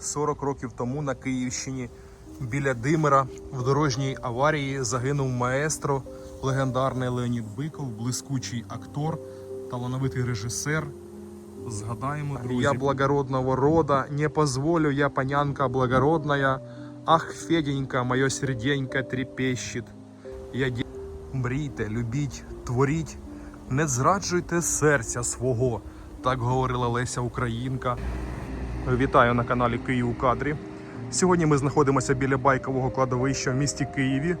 40 років тому на Київщині біля Димира в дорожній аварії загинув маестро, легендарний Леонід Биков, блискучий актор, талановитий режисер. Згадаємо, друзі. Я благородного рода, не позволю я панянка благородная. Ах, Феденька, моє серденько трепещет. Я ді- Мрійте, любіть, творіть, не зраджуйте серця свого, так говорила Леся Українка. Вітаю на каналі Київ у кадрі. Сьогодні ми знаходимося біля байкового кладовища в місті Києві,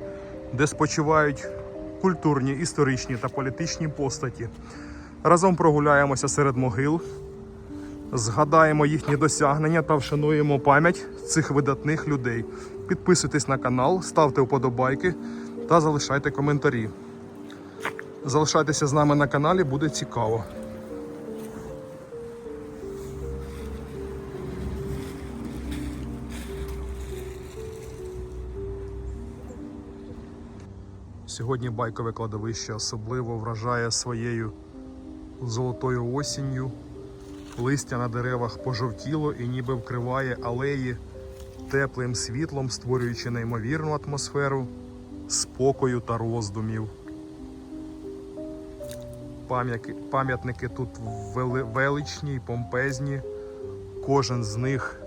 де спочивають культурні, історичні та політичні постаті. Разом прогуляємося серед могил, згадаємо їхні досягнення та вшануємо пам'ять цих видатних людей. Підписуйтесь на канал, ставте вподобайки та залишайте коментарі. Залишайтеся з нами на каналі, буде цікаво. Сьогодні байкове кладовище особливо вражає своєю золотою осінню. Листя на деревах пожовтіло і ніби вкриває алеї теплим світлом, створюючи неймовірну атмосферу спокою та роздумів. Пам'ятники тут величні й помпезні. Кожен з них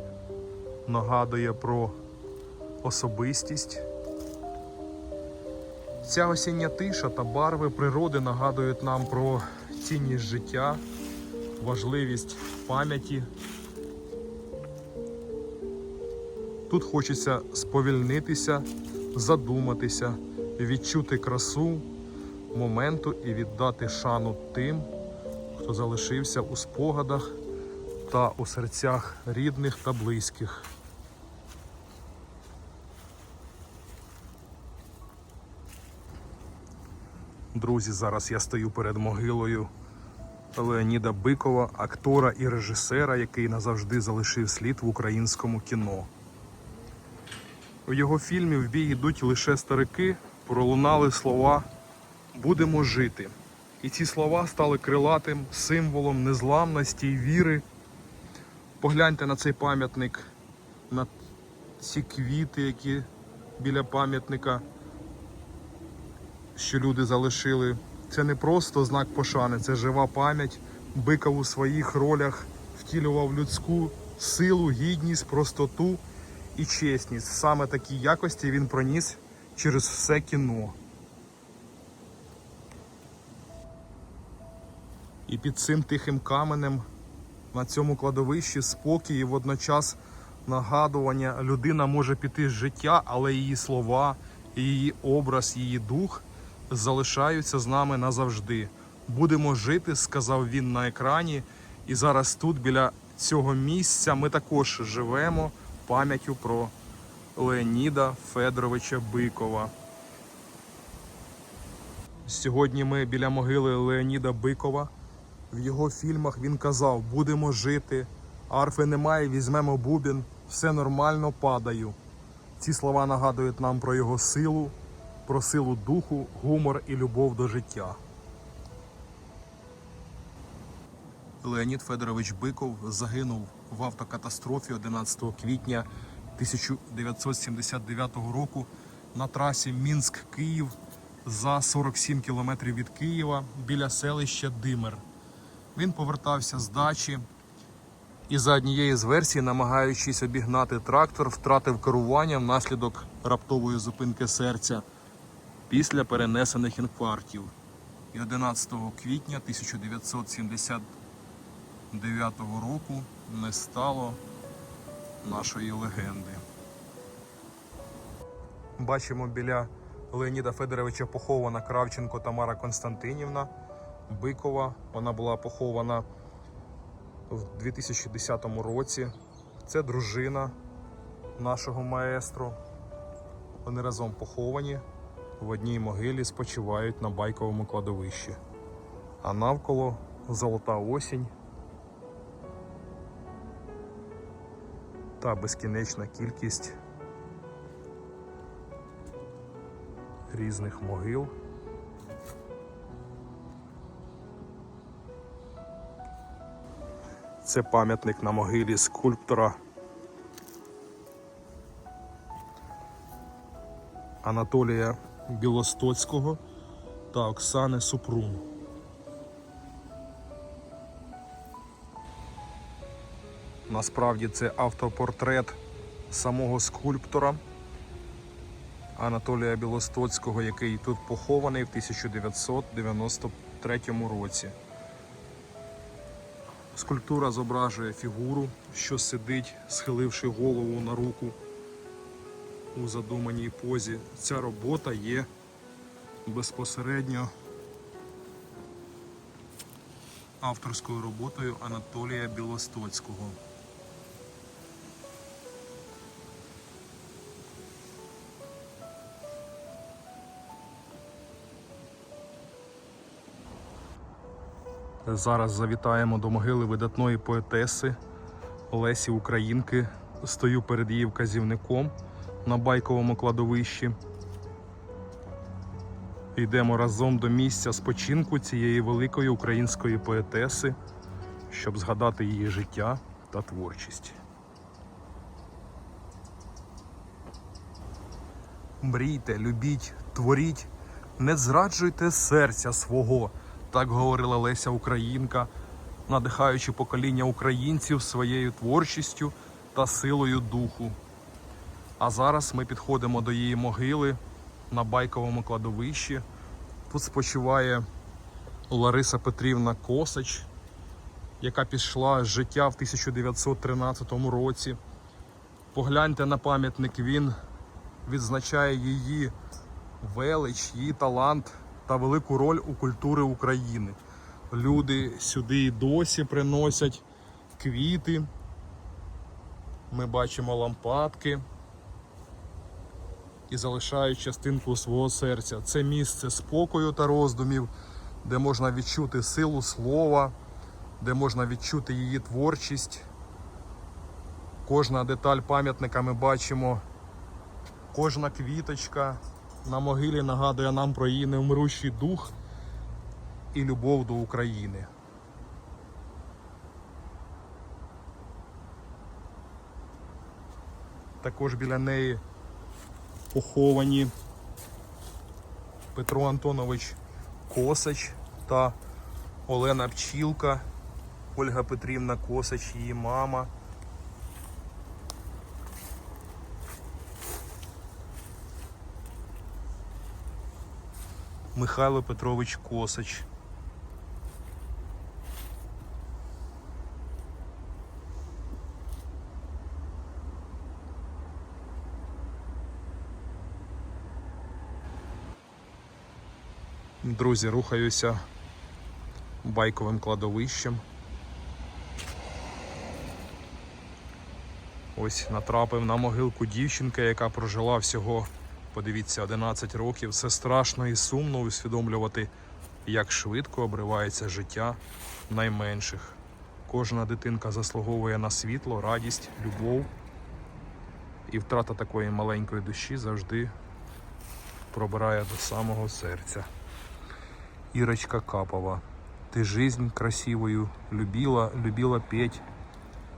нагадує про особистість. Ця осіння тиша та барви природи нагадують нам про цінність життя, важливість пам'яті. Тут хочеться сповільнитися, задуматися, відчути красу моменту і віддати шану тим, хто залишився у спогадах та у серцях рідних та близьких. Друзі, зараз я стою перед могилою Леоніда Бикова, актора і режисера, який назавжди залишив слід в українському кіно. У його фільмі в бій йдуть лише старики, пролунали слова Будемо жити. І ці слова стали крилатим символом незламності і віри. Погляньте на цей пам'ятник, на ці квіти, які біля пам'ятника що люди залишили. Це не просто знак пошани, це жива пам'ять. Биков у своїх ролях втілював людську силу, гідність, простоту і чесність. Саме такі якості він проніс через все кіно. І під цим тихим каменем на цьому кладовищі спокій і водночас нагадування людина може піти з життя, але її слова, її образ, її дух залишаються з нами назавжди. Будемо жити, сказав він на екрані. І зараз тут, біля цього місця, ми також живемо пам'яттю про Леоніда Федоровича Бикова. Сьогодні ми біля могили Леоніда Бикова. В його фільмах він казав: будемо жити, арфи немає, візьмемо бубін, все нормально падаю. Ці слова нагадують нам про його силу, про силу духу, гумор і любов до життя. Леонід Федорович Биков загинув в автокатастрофі 11 квітня 1979 року на трасі Мінськ-Київ за 47 кілометрів від Києва біля селища Димир. Він повертався з дачі і за однією з версій, намагаючись обігнати трактор, втратив керування внаслідок раптової зупинки серця після перенесених інфарктів. І 11 квітня 1979 року не стало нашої легенди. Бачимо біля Леоніда Федоровича похована Кравченко Тамара Константинівна Бикова. Вона була похована в 2010 році. Це дружина нашого маестро. Вони разом поховані в одній могилі спочивають на байковому кладовищі, а навколо золота осінь та безкінечна кількість різних могил. Це пам'ятник на могилі скульптора Анатолія Білостоцького та Оксани Супрун. Насправді це автопортрет самого скульптора Анатолія Білостоцького, який тут похований в 1993 році. Скульптура зображує фігуру, що сидить, схиливши голову на руку у задуманій позі. Ця робота є безпосередньо авторською роботою Анатолія Білостоцького. Зараз завітаємо до могили видатної поетеси Лесі Українки. Стою перед її вказівником на байковому кладовищі. Йдемо разом до місця спочинку цієї великої української поетеси, щоб згадати її життя та творчість. Мрійте, любіть, творіть, не зраджуйте серця свого, так говорила Леся Українка, надихаючи покоління українців своєю творчістю та силою духу. А зараз ми підходимо до її могили на байковому кладовищі. Тут спочиває Лариса Петрівна Косач, яка пішла з життя в 1913 році. Погляньте на пам'ятник, він відзначає її велич, її талант та велику роль у культурі України. Люди сюди і досі приносять квіти. Ми бачимо лампадки і залишають частинку свого серця. Це місце спокою та роздумів, де можна відчути силу слова, де можна відчути її творчість. Кожна деталь пам'ятника ми бачимо, кожна квіточка на могилі нагадує нам про її невмирущий дух і любов до України. Також біля неї поховані Петро Антонович Косач та Олена Пчілка, Ольга Петрівна Косач, її мама. Михайло Петрович Косач. Друзі, рухаюся байковим кладовищем. Ось натрапив на могилку дівчинки, яка прожила всього, подивіться, 11 років. Все страшно і сумно усвідомлювати, як швидко обривається життя найменших. Кожна дитинка заслуговує на світло, радість, любов. І втрата такої маленької душі завжди пробирає до самого серця. Ирочка Капова. Ты жизнь красивую любила, любила петь,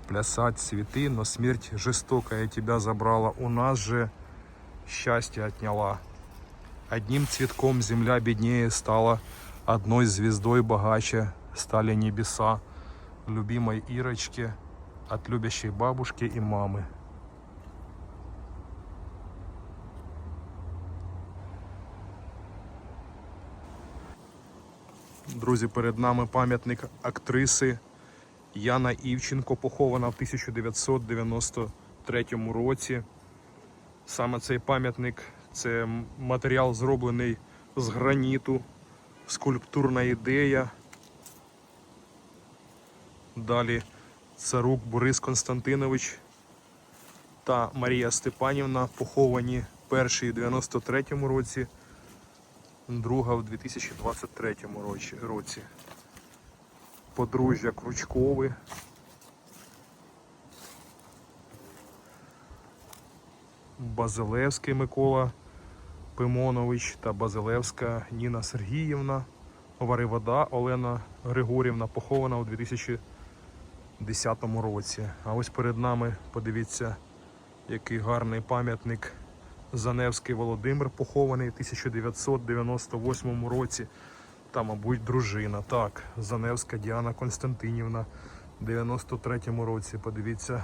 плясать цветы, но смерть жестокая тебя забрала. У нас же счастье отняла. Одним цветком земля беднее стала, одной звездой богаче стали небеса. Любимой Ирочке от любящей бабушки и мамы. Друзі, перед нами пам'ятник актриси Яна Івченко, похована в 1993 році. Саме цей пам'ятник це матеріал зроблений з граніту, скульптурна ідея. Далі царук Борис Константинович та Марія Степанівна поховані перший у 93 році друга в 2023 році-. Подружжя Кручкови. Базилевський Микола Пимонович та Базилевська Ніна Сергіївна. Варивода Олена Григорівна похована у 2010 році. А ось перед нами, подивіться, який гарний пам'ятник Заневський Володимир, похований в 1998 році. Та, мабуть, дружина. Так, Заневська Діана Константинівна в 93-му році. Подивіться,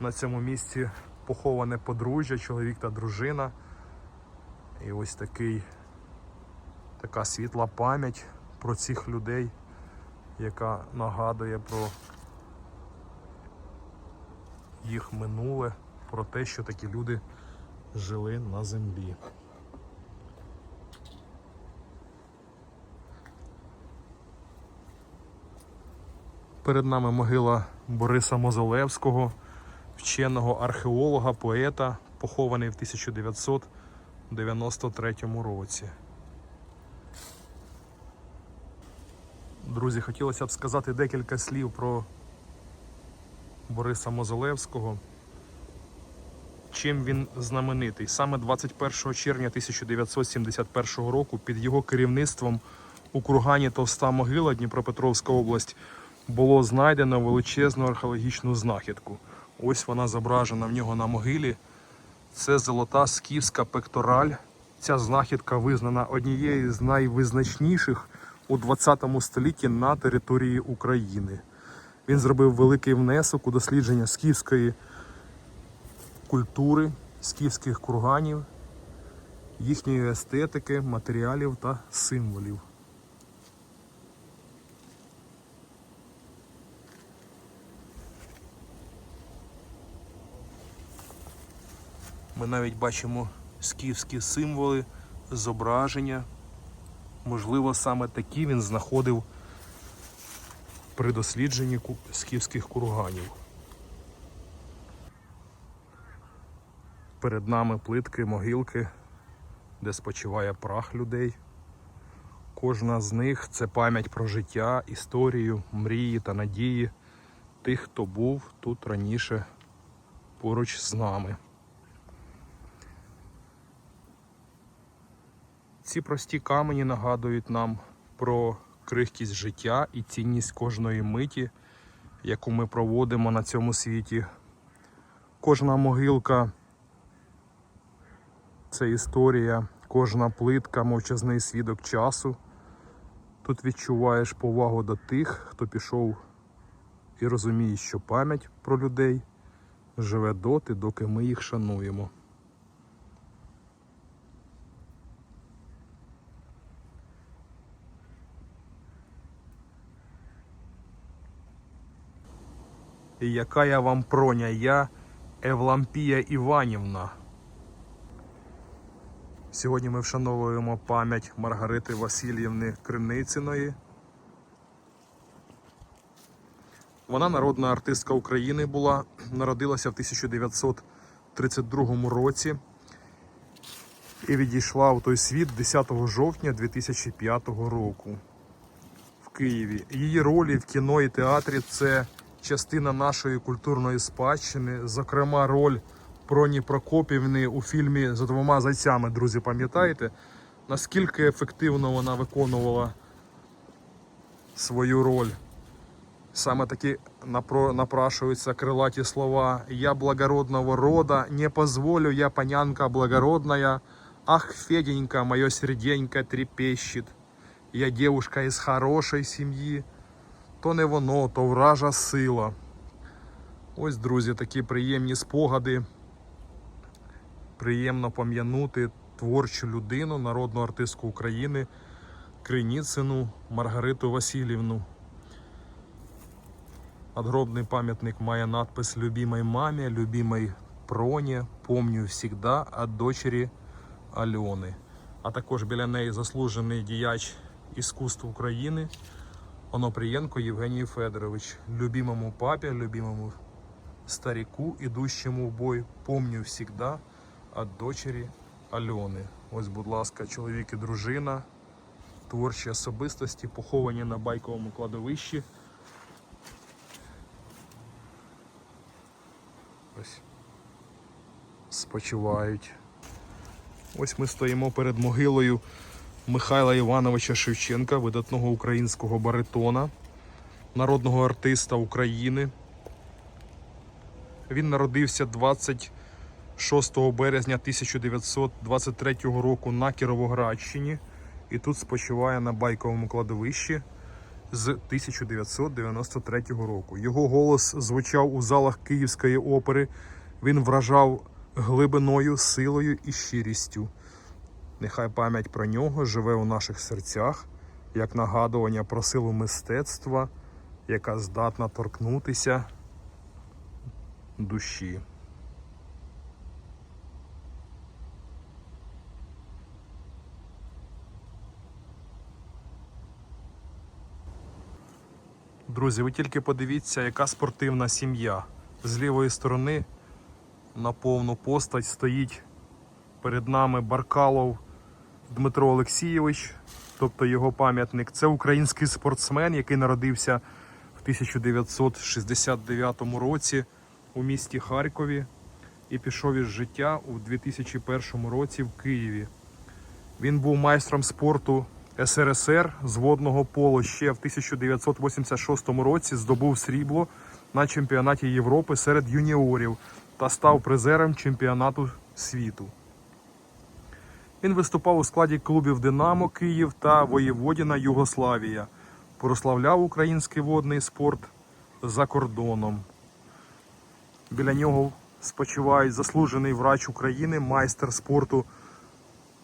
на цьому місці поховане подружжя, чоловік та дружина. І ось такий, така світла пам'ять про цих людей, яка нагадує про їх минуле, про те, що такі люди жили на землі. Перед нами могила Бориса Мозолевського, вченого археолога, поета, похований в 1993 році. Друзі, хотілося б сказати декілька слів про Бориса Мозолевського. Чим він знаменитий? Саме 21 червня 1971 року під його керівництвом у кургані Товста могила Дніпропетровська область було знайдено величезну археологічну знахідку. Ось вона зображена в нього на могилі. Це золота скіфська пектораль. Ця знахідка визнана однією з найвизначніших у 20 столітті на території України. Він зробив великий внесок у дослідження скіфської культури, скіфських курганів, їхньої естетики, матеріалів та символів. Ми навіть бачимо скіфські символи, зображення. Можливо, саме такі він знаходив при дослідженні скіфських курганів. Перед нами плитки, могилки, де спочиває прах людей. Кожна з них це пам'ять про життя, історію, мрії та надії тих, хто був тут раніше поруч з нами. Ці прості камені нагадують нам про крихкість життя і цінність кожної миті, яку ми проводимо на цьому світі. Кожна могилка це історія, кожна плитка мовчазний свідок часу. Тут відчуваєш повагу до тих, хто пішов і розуміє, що пам'ять про людей живе доти, доки ми їх шануємо. І яка я вам проня, я Евлампія Іванівна. Сьогодні ми вшановуємо пам'ять Маргарити Васильівни Кринициної. Вона народна артистка України була, народилася в 1932 році і відійшла у той світ 10 жовтня 2005 року в Києві. Її ролі в кіно і театрі це частина нашої культурної спадщини, зокрема, роль Проні Прокопівни у фільмі за двома зайцями, друзі, пам'ятаєте? Наскільки ефективно вона виконувала свою роль? Саме напро- напрашуються крилаті слова «Я благородного рода, не позволю я, панянка благородная, ах, Феденька, мое серденько трепещет, я девушка із хорошої сім'ї, то не воно, то вража сила». Ось, друзі, такі приємні спогади. Приємно пам'янути творчу людину, народну артистку України Криніцину Маргариту Васильівну. Надгробний пам'ятник має надпис «Любимой мамі, любимой Проні, помню всегда от дочері Альони. А також біля неї заслужений діяч іскусств України Онопрієнко Євгеній Федорович. Любимому папі, любимому старику, ідущому в бой, помню всегда от дочері Альони. Ось, будь ласка, чоловік і дружина, творчі особистості, поховані на байковому кладовищі. Ось спочивають. Ось ми стоїмо перед могилою Михайла Івановича Шевченка, видатного українського баритона, народного артиста України. Він народився 20 6 березня 1923 року на Кіровоградщині і тут спочиває на байковому кладовищі з 1993 року. Його голос звучав у залах Київської опери. Він вражав глибиною, силою і щирістю. Нехай пам'ять про нього живе у наших серцях, як нагадування про силу мистецтва, яка здатна торкнутися душі. Друзі, ви тільки подивіться, яка спортивна сім'я. З лівої сторони на повну постать стоїть перед нами Баркалов Дмитро Олексійович, тобто його пам'ятник. Це український спортсмен, який народився в 1969 році у місті Харкові і пішов із життя у 2001 році в Києві. Він був майстром спорту СРСР з водного поло ще в 1986 році здобув срібло на чемпіонаті Європи серед юніорів та став призером чемпіонату світу. Він виступав у складі клубів Динамо Київ та Воєводіна Югославія. Прославляв український водний спорт за кордоном. Біля нього спочивають заслужений врач України, майстер спорту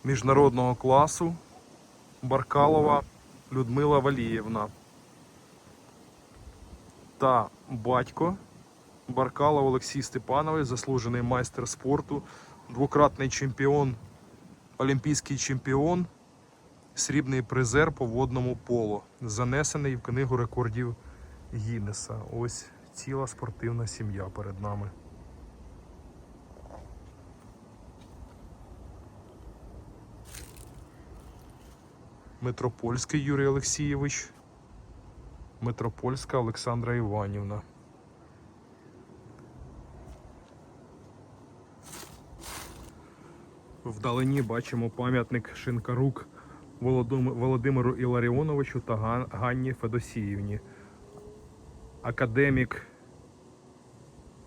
міжнародного класу Баркалова Людмила Валієвна та батько Баркалов Олексій Степанович, заслужений майстер спорту, двократний чемпіон, олімпійський чемпіон, срібний призер по водному поло, занесений в книгу рекордів Гіннеса. Ось ціла спортивна сім'я перед нами. Митропольський Юрій Олексійович, Митропольська Олександра Іванівна. Вдалині бачимо пам'ятник Шинкарук Володимиру Іларіоновичу та Ганні Федосіївні. Академік,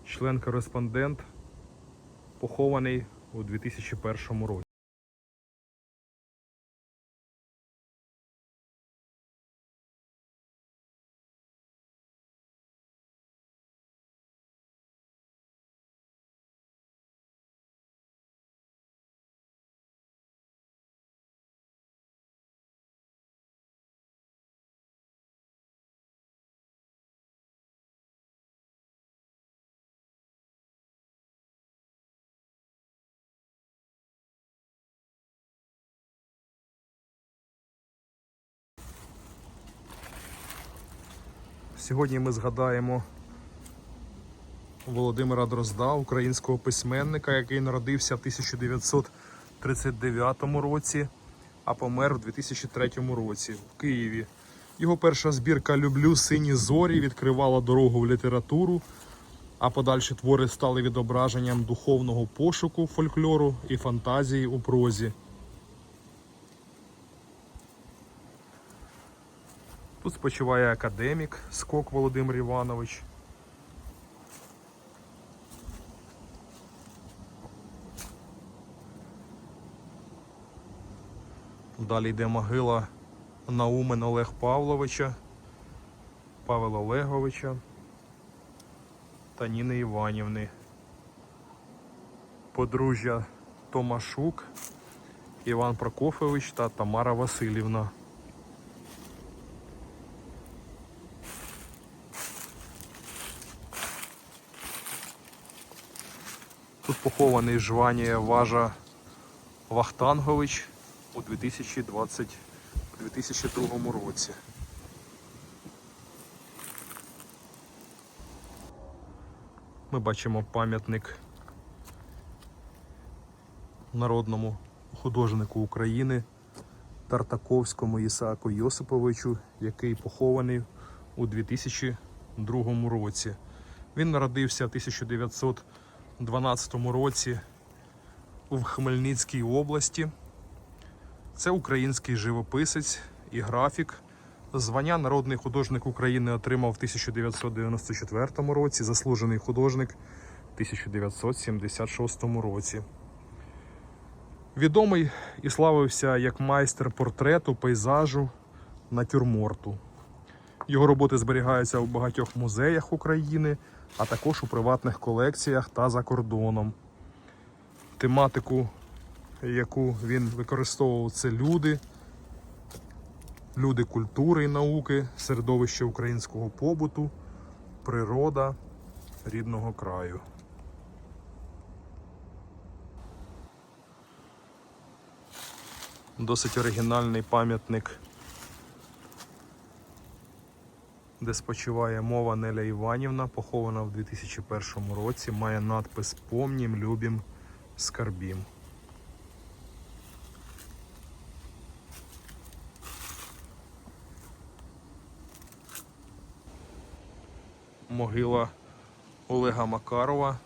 член-кореспондент, похований у 2001 році. Сьогодні ми згадаємо Володимира Дрозда, українського письменника, який народився в 1939 році, а помер у 2003 році в Києві. Його перша збірка Люблю сині зорі відкривала дорогу в літературу, а подальші твори стали відображенням духовного пошуку фольклору і фантазії у прозі. Тут спочиває академік Скок Володимир Іванович. Далі йде могила Наумен Олег Павловича, Павла Олеговича та Ніни Іванівни. Подружжя Томашук, Іван Прокофович та Тамара Васильівна. Тут похований Жванія Важа Вахтангович у 2020, 2002 році. Ми бачимо пам'ятник народному художнику України Тартаковському Ісааку Йосиповичу, який похований у 2002 році. Він народився 1900 2012 році в Хмельницькій області. Це український живописець і графік. Звання народний художник України отримав в 1994 році, заслужений художник в 1976 році. Відомий і славився як майстер портрету, пейзажу, натюрморту. Його роботи зберігаються у багатьох музеях України а також у приватних колекціях та за кордоном. Тематику, яку він використовував, це люди, люди культури і науки, середовище українського побуту, природа рідного краю. Досить оригінальний пам'ятник, де спочиває мова Неля Іванівна, похована в 2001 році, має надпис Помнім, любім, скарбім. Могила Олега Макарова,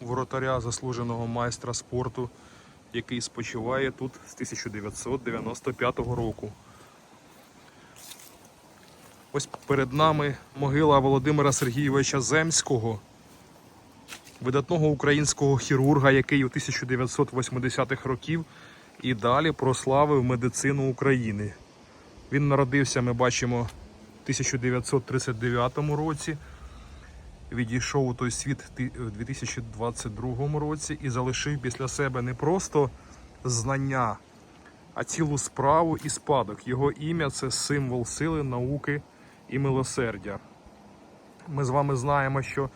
воротаря, заслуженого майстра спорту, який спочиває тут з 1995 року. Ось перед нами могила Володимира Сергійовича Земського, видатного українського хірурга, який у 1980-х років і далі прославив медицину України. Він народився, ми бачимо, в 1939 році відійшов у той світ у 2022 році і залишив після себе не просто знання, а цілу справу і спадок. Його ім'я це символ сили, науки і милосердя. Ми з вами знаємо, що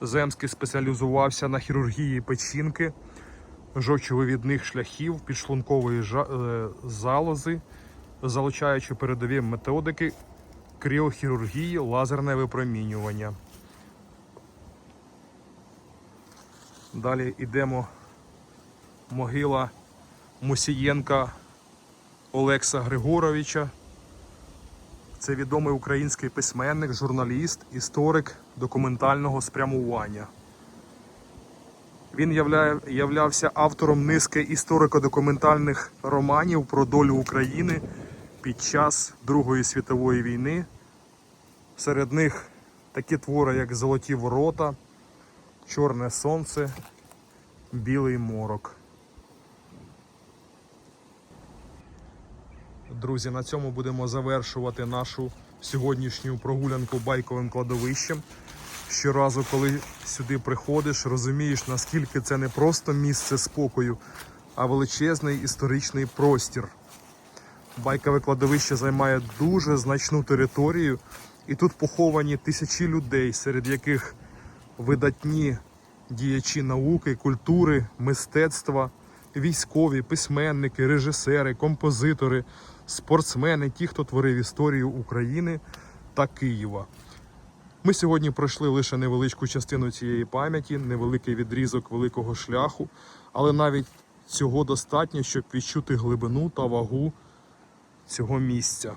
Земський спеціалізувався на хірургії печінки, жовчовивідних шляхів, підшлункової е, залози, залучаючи передові методики кріохірургії, лазерне випромінювання. Далі йдемо могила Мусієнка Олекса Григоровича. Це відомий український письменник, журналіст, історик документального спрямування. Він являвся автором низки історико-документальних романів про долю України під час Другої світової війни. Серед них такі твори, як Золоті ворота, Чорне сонце, Білий морок. Друзі, на цьому будемо завершувати нашу сьогоднішню прогулянку байковим кладовищем. Щоразу, коли сюди приходиш, розумієш, наскільки це не просто місце спокою, а величезний історичний простір. Байкове кладовище займає дуже значну територію, і тут поховані тисячі людей, серед яких видатні діячі науки, культури, мистецтва, військові, письменники, режисери, композитори, спортсмени, ті, хто творив історію України та Києва. Ми сьогодні пройшли лише невеличку частину цієї пам'яті, невеликий відрізок великого шляху, але навіть цього достатньо, щоб відчути глибину та вагу цього місця.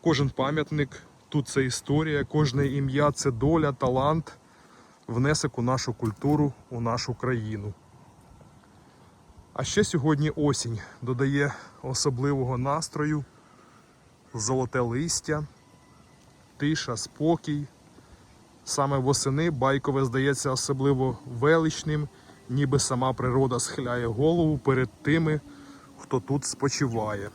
Кожен пам'ятник тут це історія, кожне ім'я це доля, талант, внесок у нашу культуру, у нашу країну. А ще сьогодні осінь додає особливого настрою, золоте листя, тиша, спокій. Саме восени байкове здається особливо величним, ніби сама природа схиляє голову перед тими, хто тут спочиває.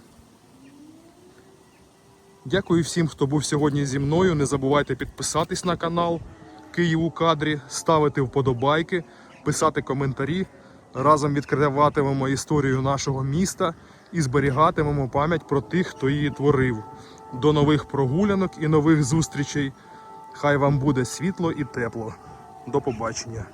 Дякую всім, хто був сьогодні зі мною. Не забувайте підписатись на канал Київ у кадрі, ставити вподобайки, писати коментарі. Разом відкриватимемо історію нашого міста і зберігатимемо пам'ять про тих, хто її творив. До нових прогулянок і нових зустрічей. Хай вам буде світло і тепло. До побачення.